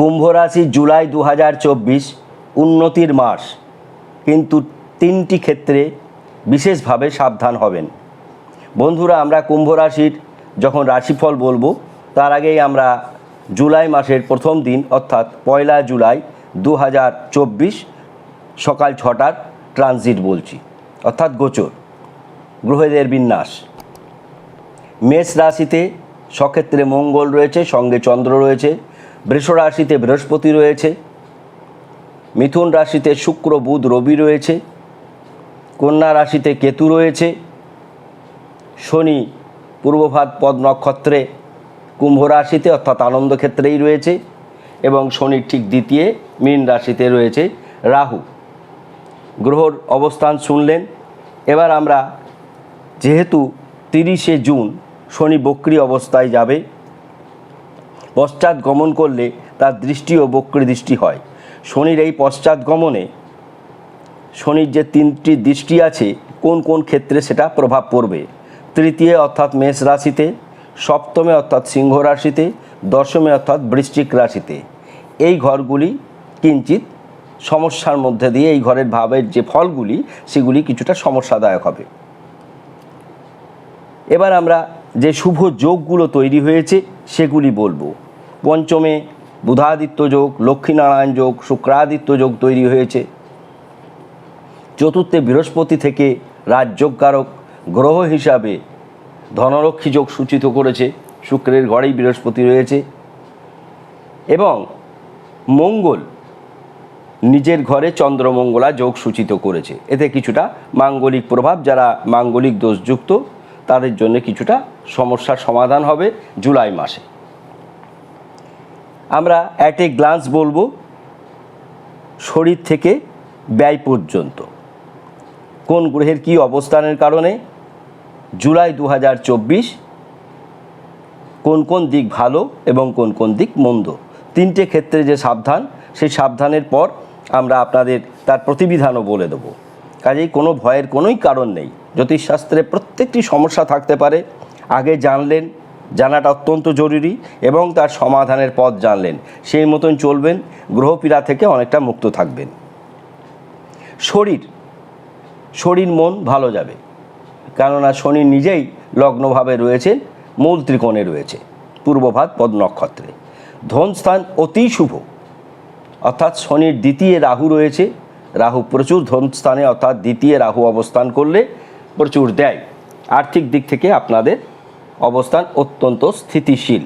কুম্ভ রাশি জুলাই দু হাজার চব্বিশ, উন্নতির মাস। কিন্তু তিনটি ক্ষেত্রে বিশেষভাবে সাবধান হবেন। বন্ধুরা, আমরা কুম্ভ রাশির যখন রাশিফল বলব, তার আগেই আমরা জুলাই মাসের প্রথম দিন, অর্থাৎ পয়লা জুলাই দু হাজার চব্বিশ, সকাল ছটার ট্রানজিট বলছি, অর্থাৎ গোচর, গ্রহেদের বিন্যাস। মেষ রাশিতে সক্ষেত্রে মঙ্গল রয়েছে, সঙ্গে চন্দ্র রয়েছে বৃষ রাশিতে বৃহস্পতি রয়েছে, মিথুন রাশিতে শুক্র, বুধ, রবি রয়েছে, কন্যা রাশিতে কেতু রয়েছে, শনি পূর্বভাত পদ নক্ষত্রে কুম্ভ রাশিতে অর্থাৎ আনন্দ ক্ষেত্রেই রয়েছে এবং শনির ঠিক দ্বিতীয়, মীন রাশিতে রয়েছে রাহু। গ্রহর অবস্থান শুনলেন, এবার আমরা যেহেতু তিরিশে জুন শনি বক্রি অবস্থায় যাবে পশ্চাৎ গমন করলে তার দৃষ্টি ও বক্রি দৃষ্টি হয়। শনির এই পশ্চাৎ গমনে শনির যে তিনটি দৃষ্টি আছে, কোন কোন ক্ষেত্রে সেটা প্রভাব পড়বে? তৃতীয় অর্থাৎ মেষ রাশিতে, সপ্তমে অর্থাৎ সিংহ রাশিতে, দশমে অর্থাৎ বৃশ্চিক রাশিতে। এই ঘরগুলি কিঞ্চিত সমস্যার মধ্যে দিয়ে এই ঘরের ভাবের যে ফলগুলি, সেগুলি কিছুটা সমস্যাদায়ক হবে। এবার আমরা যে শুভ যোগগুলো তৈরি হয়েছে সেগুলি বলব। পঞ্চমে বুধাদিত্য যোগ, লক্ষ্মীনারায়ণ যোগ, শুক্রাদিত্য যোগ তৈরি হয়েছে। চতুর্থে বৃহস্পতি থেকে রাজযোগকারক গ্রহ হিসাবে ধনলক্ষ্মী যোগ সূচিত করেছে। শুক্রের ঘরেই বৃহস্পতি রয়েছে। এবং মঙ্গল নিজের ঘরে চন্দ্রমঙ্গলা যোগ সূচিত করেছে। এতে কিছুটা মাঙ্গলিক প্রভাব, যারা মাঙ্গলিক দোষযুক্ত, তাদের জন্য কিছুটা সমস্যার সমাধান হবে জুলাই মাসে। আমরা অ্যাট এ গ্লান্স বলব, শরীর থেকে ব্যয় পর্যন্ত। কোন গ্রহের কী অবস্থানের কারণে? জুলাই দু হাজার চব্বিশ, কোন কোন দিক ভালো এবং কোন কোন দিক মন্দ। তিনটে ক্ষেত্রে যে সাবধান, সেই সাবধানের পর আমরা আপনাদের তার প্রতিবিধানও বলে দেবো। কাজেই কোনো ভয়ের কোনোই কারণ নেই। জ্যোতিষশাস্ত্রে প্রত্যেকটি সমস্যা থাকতে পারে। আগে জানলেন, জানাটা অত্যন্ত জরুরি এবং তার সমাধানের পথ জানলেন। সেই মতন চলবেন, গ্রহপীড়া থেকে অনেকটা মুক্ত থাকবেন। শরীর শরীর মন ভালো যাবে, কেননা শনি নিজেই লগ্নভাবে রয়েছে, মূল ত্রিকোণে রয়েছে পূর্বভাত পদ নক্ষত্রে ধনস্থান অতি শুভ, অর্থাৎ শনির দ্বিতীয় রাহু রয়েছে, রাহু প্রচুর ধনস্থানে অর্থাৎ দ্বিতীয় রাহু অবস্থান করলে প্রচুর দেয়। আর্থিক দিক থেকে আপনাদের অবস্থান অত্যন্ত স্থিতিশীল।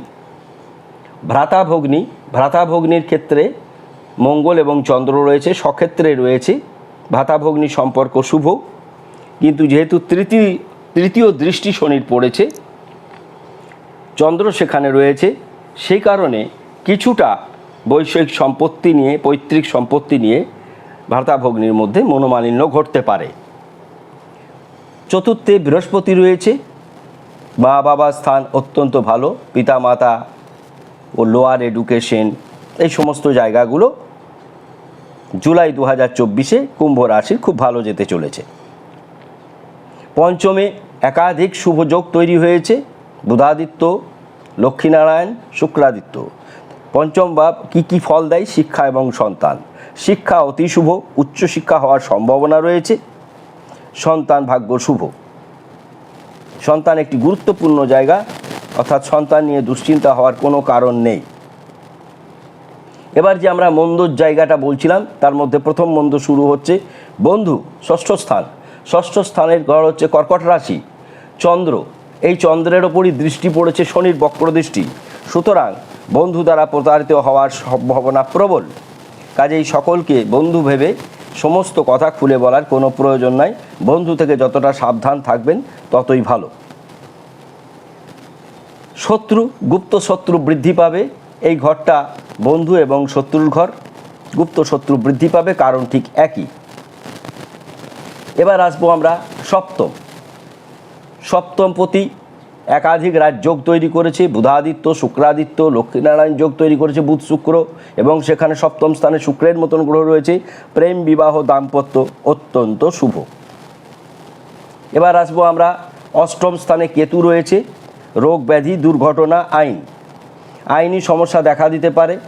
ভ্রাতাভগ্নি ভ্রাতাভগ্নির ক্ষেত্রে মঙ্গল এবং চন্দ্র রয়েছে, সক্ষেত্রে রয়েছে। ভ্রাতাভগ্নি সম্পর্ক শুভ, কিন্তু যেহেতু তৃতীয় তৃতীয় দৃষ্টি শনির পড়েছে, চন্দ্র সেখানে রয়েছে। সেই কারণে কিছুটা বৈষয়িক সম্পত্তি নিয়ে, পৈতৃক সম্পত্তি নিয়ে ভ্রাতাভগ্নির মধ্যে মনোমালিন্য ঘটতে পারে। চতুর্থে বৃহস্পতি রয়েছে মা বাবার স্থান অত্যন্ত ভালো পিতা মাতা ও লোয়ার এডুকেশন, এই সমস্ত জায়গাগুলো জুলাই দু হাজার চব্বিশে কুম্ভ রাশির খুব ভালো যেতে চলেছে। পঞ্চমে একাধিক শুভযোগ তৈরি হয়েছে, বুধাদিত্য, লক্ষ্মীনারায়ণ শুক্রাদিত্য পঞ্চম ভাব, কী কী ফল দেয়? শিক্ষা এবং সন্তান। শিক্ষা অতি শুভ, উচ্চশিক্ষা হওয়ার সম্ভাবনা রয়েছে। সন্তান ভাগ্য শুভ। সন্তান একটি গুরুত্বপূর্ণ জায়গা, অর্থাৎ সন্তান নিয়ে দুশ্চিন্তা হওয়ার কোনো কারণ নেই। এবার যে আমরা মন্দর জায়গাটা বলছিলাম, তার মধ্যে প্রথম মন্দ শুরু হচ্ছে, বন্ধু, ষষ্ঠ স্থান। ষষ্ঠ স্থানের ঘর হচ্ছে কর্কট রাশি, চন্দ্র। এই চন্দ্রের ওপরই দৃষ্টি পড়েছে শনির বক্র দৃষ্টি সুতরাং বন্ধু দ্বারা প্রতারিত হওয়ার সম্ভাবনা প্রবল। কাজেই সকলকে বন্ধু ভেবে সমস্ত কথা খুলে বলার কোনো প্রয়োজন নাই। বন্ধু থেকে যতটা সাবধান থাকবেন, ততই ভালো। শত্রু, গুপ্ত শত্রু বৃদ্ধি পাবে। এই ঘরটা বন্ধু এবং শত্রুর ঘর। গুপ্ত শত্রু বৃদ্ধি পাবে, কারণ ঠিক একই। এবার আসব আমরা সপ্তম। সপ্তম প্রতি একাধিক রাজ যোগ তৈরি করেছে, বুধাদিত্য, শুক্রাদিত্য, লক্ষ্মীনারায়ণ যোগ তৈরি করেছে, বুধ শুক্র এবং সেখানে সপ্তম স্থানে শুক্রের মতন গ্রহ রয়েছে। প্রেম, বিবাহ, দাম্পত্য অত্যন্ত শুভ। এবার আসব আমরা অষ্টম স্থানে কেতু রয়েছে, রোগ ব্যাধি, দুর্ঘটনা, আইন। আইনি সমস্যা দেখা দিতে পারে,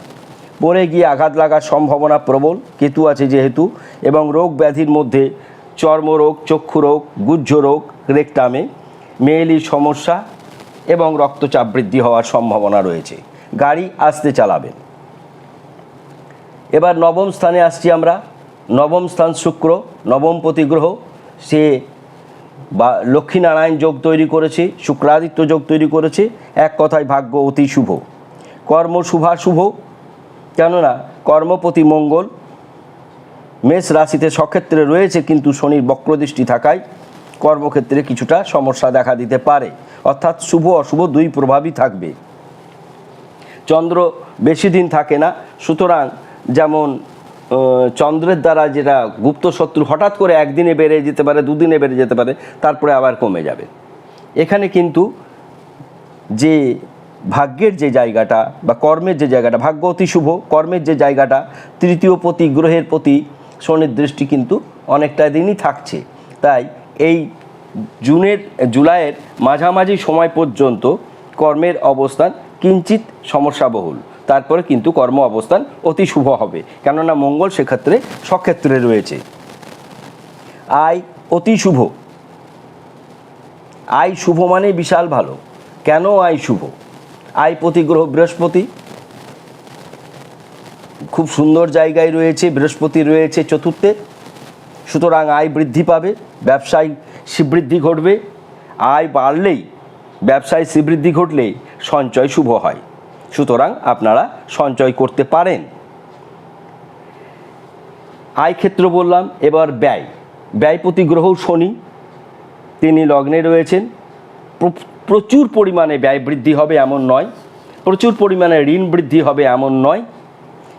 পড়ে গিয়ে আঘাত লাগার সম্ভাবনা প্রবল, কেতু আছে যেহেতু, এবং রোগ ব্যাধির মধ্যে চর্মরোগ চক্ষু রোগ গুহ্য রোগ রেকটামে মেয়েলির সমস্যা এবং রক্তচাপ বৃদ্ধি হওয়ার সম্ভাবনা রয়েছে। গাড়ি আসতে চালাবেন এবার নবম স্থানে আসছি আমরা। নবম স্থান শুক্র, নবম প্রতিগ্রহ। সে বা লক্ষ্মীনারায়ণ যোগ তৈরি করেছে, শুক্রাদিত্য যোগ তৈরি করেছে। এক কথায় ভাগ্য অতি শুভ। কর্ম শুভাশুভ কেননা কর্মপতি মঙ্গল। মেষ রাশিতে সক্ষেত্রে রয়েছে, কিন্তু শনির বক্রদৃষ্টি থাকায় কর্মক্ষেত্রে কিছুটা সমস্যা দেখা দিতে পারে। অর্থাৎ শুভ অশুভ দুই প্রভাবই থাকবে। চন্দ্র বেশি দিন থাকে না। সুতরাং যেমন চন্দ্রের দ্বারা যেটা গুপ্ত শত্রু হঠাৎ করে একদিনে বেড়ে যেতে পারে, দুদিনে বেড়ে যেতে পারে, তারপরে আবার কমে যাবে। এখানে কিন্তু যে ভাগ্যের যে জায়গাটা বা কর্মের যে জায়গাটা, ভাগ্য অতি শুভ, কর্মের যে জায়গাটা, তৃতীয় প্রতি, গ্রহের প্রতি শনির দৃষ্টি কিন্তু অনেকটা দিনই থাকছে। তাই এই জুনের, জুলাইয়ের মাঝামাঝি সময় পর্যন্ত কর্মের অবস্থান কিঞ্চিত সমস্যাবহুল। তারপরে কিন্তু কর্ম অবস্থান অতি শুভ হবে। কেননা মঙ্গল সেক্ষেত্রে সক্ষেত্রে রয়েছে। আয় অতি শুভ। আয় শুভ মানে বিশাল ভালো। কেন আয় শুভ? আয় প্রতিগ্রহ বৃহস্পতি। খুব সুন্দর জায়গায় রয়েছে, বৃহস্পতি রয়েছে চতুর্থে। সুতরাং আয় বৃদ্ধি পাবে। ব্যবসায় শ্রীবৃদ্ধি ঘটবে। আয় বাড়লেই ব্যবসায় শ্রীবৃদ্ধি ঘটলেই সঞ্চয় শুভ হয়। সুতরাং আপনারা সঞ্চয় করতে পারেন। আয় ক্ষেত্র বললাম, এবার ব্যয়। ব্যয় প্রতি গ্রহ শনি। তিনি লগ্নে রয়েছেন। প্রচুর পরিমাণে ব্যয় বৃদ্ধি হবে এমন নয়। প্রচুর পরিমাণে ঋণ বৃদ্ধি হবে এমন নয়।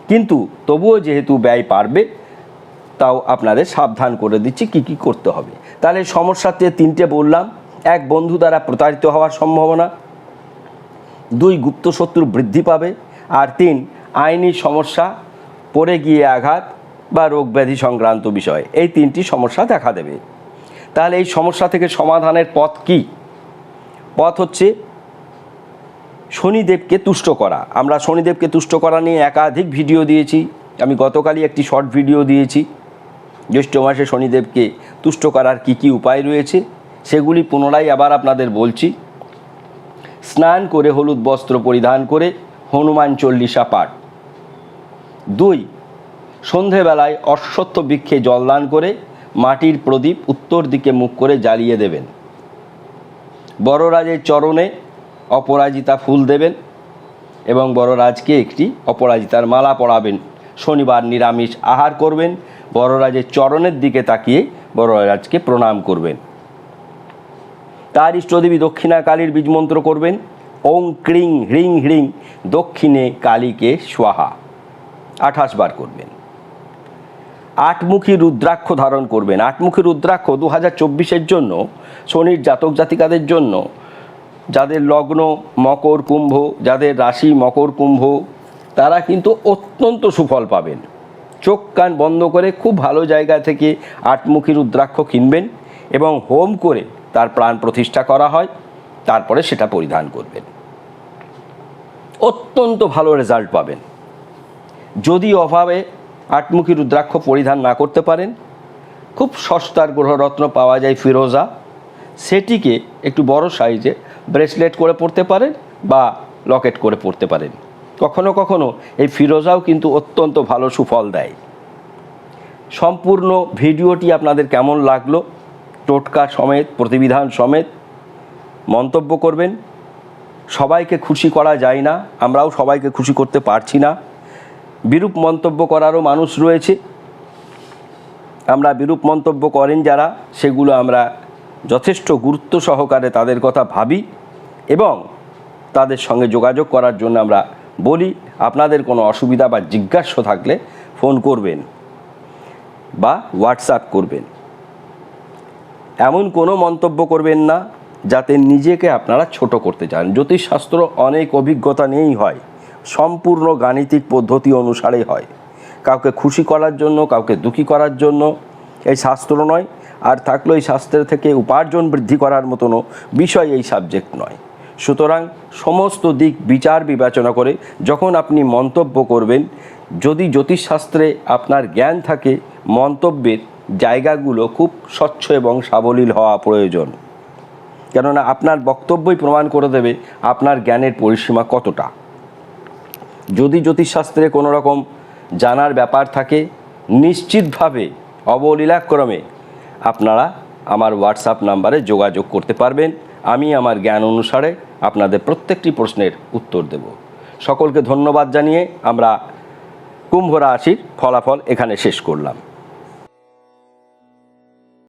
কিন্তু তবুও যেহেতু ব্যয় পারবে তাও আপনাদের সাবধান করে দিচ্ছি, কি কি করতে হবে। তাহলে সমস্যাতে তিনটে বললাম। এক, বন্ধু দ্বারা প্রতারিত হওয়ার সম্ভাবনা। দুই, গুপ্ত শত্রু বৃদ্ধি পাবে। আর তিন, আইনি সমস্যা, পড়ে গিয়ে আঘাত বা রোগ ব্যাধি সংক্রান্ত বিষয়। এই তিনটি সমস্যা দেখা দেবে। তাহলে এই সমস্যা থেকে সমাধানের পথ কি? পথ হচ্ছে শনিদেবকে তুষ্ট করা। আমরা শনিদেবকে তুষ্ট করা নিয়ে একাধিক ভিডিও দিয়েছি। আমি গতকালই একটি শর্ট ভিডিও দিয়েছি। জ্যৈষ্ঠ মাসে শনিদেবকে তুষ্ট করার কি কি উপায় রয়েছে, সেগুলি পুনরায় আবার আপনাদের বলছি। স্নান করে হলুদ বস্ত্র পরিধান করে হনুমান চল্লিশা পাঠ। দুই, সন্ধেবেলায় অশ্বত্থ বৃক্ষে জলদান করে মাটির প্রদীপ উত্তর দিকে মুখ করে জ্বালিয়ে দেবেন। বড়রাজের চরণে অপরাজিতা ফুল দেবেন এবং বড়রাজকে একটি অপরাজিতার মালা পরাবেন। শনিবার নিরামিষ আহার করবেন বড়রাজের চরণের দিকে তাকিয়ে বড়রাজকে প্রণাম করবেন। তার ইষ্টদেবী দক্ষিণা কালীর বীজমন্ত্র করবেন। ওং ক্রিং হ্রিং হ্রিং, দক্ষিণে কালীকে স্বাহা আঠাশ বার করবেন। আটমুখী রুদ্রাক্ষ ধারণ করবেন। আটমুখী রুদ্রাক্ষ দু হাজার চব্বিশের জন্য, শনির জাতক জাতিকাদের জন্য, যাদের লগ্ন মকর কুম্ভ, যাদের রাশি মকর কুম্ভ, তারা কিন্তু অত্যন্ত সুফল পাবেন। চোখ কান বন্ধ করে খুব ভালো জায়গা থেকে আটমুখী রুদ্রাক্ষ কিনবেন এবং হোম করে তার প্রাণ প্রতিষ্ঠা করা হয়, তারপরে সেটা পরিধান করবেন। অত্যন্ত ভালো রেজাল্ট পাবেন। যদি অভাবে আটমুখী রুদ্রাক্ষ পরিধান না করতে পারেন, খুব সস্তার গ্রহরত্ন পাওয়া যায় ফিরোজা। সেটিকে একটু বড় সাইজে ব্রেসলেট করে পরতে পারেন বা লকেট করে পরতে পারেন। কখনো কখনো এই ফিরোজাও কিন্তু অত্যন্ত ভালো সুফল দেয়। সম্পূর্ণ ভিডিওটি আপনাদের কেমন লাগল? টোটকা সমেত, প্রতিবিধান সমেত মন্তব্য করবেন। সবাইকে খুশি করা যায় না, আমরাও সবাইকে খুশি করতে পারছি না। বিরূপ মন্তব্য করারও মানুষ রয়েছে। আমরা বিরূপ মন্তব্য করেন যারা, সেগুলো আমরা যথেষ্ট গুরুত্ব সহকারে তাদের কথা ভাবি এবং তাদের সঙ্গে যোগাযোগ করার জন্য আমরা বলি, আপনাদের কোনো অসুবিধা বা জিজ্ঞাসা থাকলে ফোন করবেন বা হোয়াটসঅ্যাপ করবেন। এমন কোনো মন্তব্য করবেন না যাতে নিজেকে আপনারা ছোট করতে চান। জ্যোতিষশাস্ত্র অনেক অভিজ্ঞতা নিয়েই হয়, সম্পূর্ণ গাণিতিক পদ্ধতি অনুসারে হয়। কাউকে খুশি করার জন্য, কাউকে দুঃখী করার জন্য এই শাস্ত্র নয়, আর থাকলেও এই শাস্ত্রের থেকে উপার্জন বৃদ্ধি করার মতনও বিষয় এই সাবজেক্ট নয়। সুতরাং সমস্ত দিক বিচার বিবেচনা করে যখন আপনি মন্তব্য করবেন, যদি জ্যোতিষশাস্ত্রে আপনার জ্ঞান থাকে, মন্তব্যের জায়গাগুলো খুব স্বচ্ছ এবং সাবলীল হওয়া প্রয়োজন। কেননা আপনার বক্তব্যই প্রমাণ করে দেবে আপনার জ্ঞানের পরিসীমা কতটা। যদি জ্যোতিষশাস্ত্রে কোনো রকম জানার ব্যাপার থাকে, নিশ্চিতভাবে, অবলীলাক্রমে আপনারা আমার হোয়াটসঅ্যাপ নাম্বারে যোগাযোগ করতে পারবেন। আমি আমার জ্ঞান অনুসারে আপনাদের প্রত্যেকটি প্রশ্নের উত্তর দেব। সকলকে ধন্যবাদ জানিয়ে আমরা কুম্ভ রাশির ফলাফল এখানে শেষ করলাম।